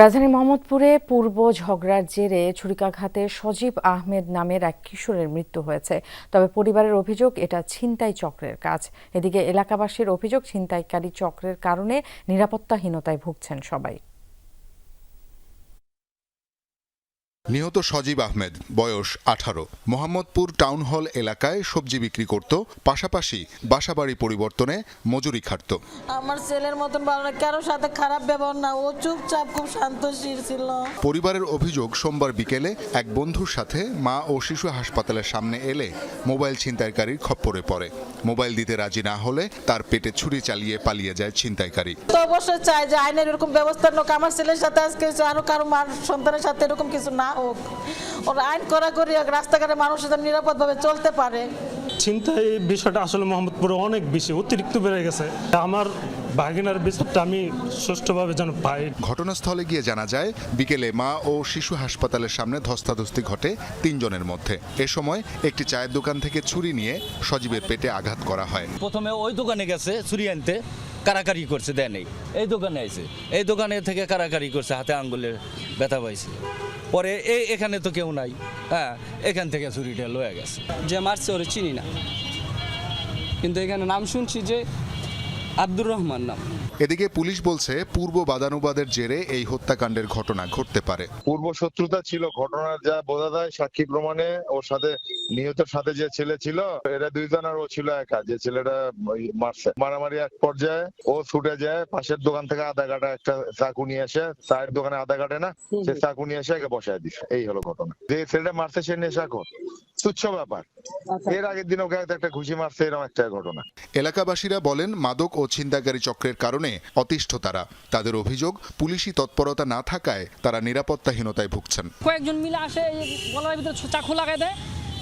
রাজধানী মোহাম্মদপুরে পূর্ব ঝগড়ার জেরে ছুরিকাঘাতে সজীব আহমেদ নামের এক কিশোরের মৃত্যু হয়েছে। তবে পরিবারের অভিযোগ, এটা ছিনতাই চক্রের কাজ। এদিকে এলাকাবাসীর অভিযোগ, ছিনতাইকারী চক্রের কারণে নিরাপত্তাহীনতায় ভুগছেন সবাই। নিহত সজীব আহমেদ বয়স আঠারো। মোহাম্মদপুর টাউন হল এলাকায় সবজি বিক্রি করত পাশাপাশি বাসাবাড়ি পরিবর্তনে মজুরি খাটত। আমার ছেলের মতন কারোর সাথে খারাপ ব্যবহার না ও চুপচাপ খুব শান্তশীল ছিল। পরিবারের অভিযোগ সোমবার বিকেলে এক বন্ধুর সাথে মা ও শিশু হাসপাতালের সামনে এলে মোবাইল ছিনতাইকারীর খপ্পরে পড়ে। মোবাইল দিতে রাজি না হলে তার পেটে ছুরি চালিয়ে পালিয়ে যায় ছিনতাইকারী। তো অবশ্যই চাই যে আইনের এরকম ব্যবস্থা নোক আমার ছেলের সাথে আজকে আরও কারও মার সন্তানের সাথে এরকম কিছু না। হোক। ওর আইন করা করি রাস্তাঘাটে মানুষ যেন নিরাপদভাবে চলতে পারে। চিন্তায় বিষয়টা আসলে মোহাম্মদপুরে অনেক বেশি অতিরিক্ত বেড়ে গেছে। আমার ভাগিনার বিচারটা আমি সুষ্ঠুভাবে যেন পাই। ঘটনাস্থলে গিয়ে জানা যায় বিকেলে মা ও শিশু হাসপাতালের সামনে ধস্তাধস্তি ঘটে তিনজনের মধ্যে। এ সময় একটি চায়ের দোকান থেকে ছুরি নিয়ে সজীবের পেটে আঘাত করা হয়। প্রথমে ওই দোকানে গেছে ছুরি আনতে। কারাকারি করছে, দেয় নেই। এই দোকানে আইছে। এই দোকানে থেকে কারাকারি করছে, হাতে আঙ্গুলের ব্যথা পাইছে। পরে এই এখানে তো কেউ নাই। হ্যাঁ এখান থেকে ছুরিটা লয়ে গেছে। যে মারছে ওরে চিনি না। কিন্তু এখানে নাম শুনছি যে আব্দুর রহমান নাম। এদিকে পুলিশ বলছে পূর্ব বাদানুবাদের জেরে এই হত্যাকাণ্ডের ঘটনা ঘটতে পারে। পূর্ব শত্রুতা ছিল ঘটনার যা বোঝা যায় সাক্ষী প্রমাণে ওর সাথে নিহতের সাথে যে ছেলে ছিল এরা দুইজন আর ও ছিল একা। যে ছেলেটা ওই মারছে। মারামারি এক পর্যায়ে ও ছুটে যায় পাশের দোকান থেকে আধা কাটা একটা চাকু নিয়ে এসে চায়ের দোকানে আধা কাটে না সে চাকু নিয়ে এসে একে বসায় দিছে। এই হলো ঘটনা। যে ছেলেটা মারছে সে নেশাখোর তুচ্ছ ব্যাপার। এর আগের দিনও গায়ে একটা ঘুষি মারছে এরকম একটা ঘটনা। এলাকাবাসীরা বলেন মাদক ও ছিনতাইকারী চক্রের কারণে অতিষ্ঠ তারা। তাদের অভিযোগ পুলিশি তৎপরতা না থাকায় তারা নিরাপত্তাহীনতায় ভুগছেন। কয়েকজন মিলে আসে গলার ভিতরে চাকু লাগাই দেয়।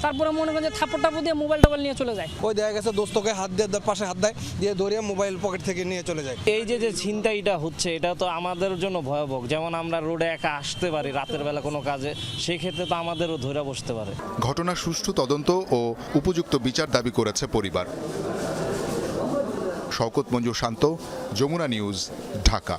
তারপরে মনে করেন যে থাপ্পড় টাপড় দিয়ে মোবাইল টোবাইল নিয়ে চলে যায়। ওই দেখা গেছে দোস্তকে হাত দিয়ে পাশে হাত দেয় দিয়ে ধরিয়ে মোবাইল পকেট থেকে নিয়ে চলে যায়। এই যে যে ছিনতাইটা হচ্ছে এটা তো আমাদের জন্য ভয়াবহ। যেমন আমরা রোডে একা আসতে পারি রাতের বেলা কোনো কাজে সেক্ষেত্রে তো আমাদেরও ধরে বসতে পারে। ঘটনার সুষ্ঠু তদন্ত ও উপযুক্ত বিচার দাবি করেছে পরিবার। শওকত মঞ্জু শান্ত যমুনা নিউজ ঢাকা।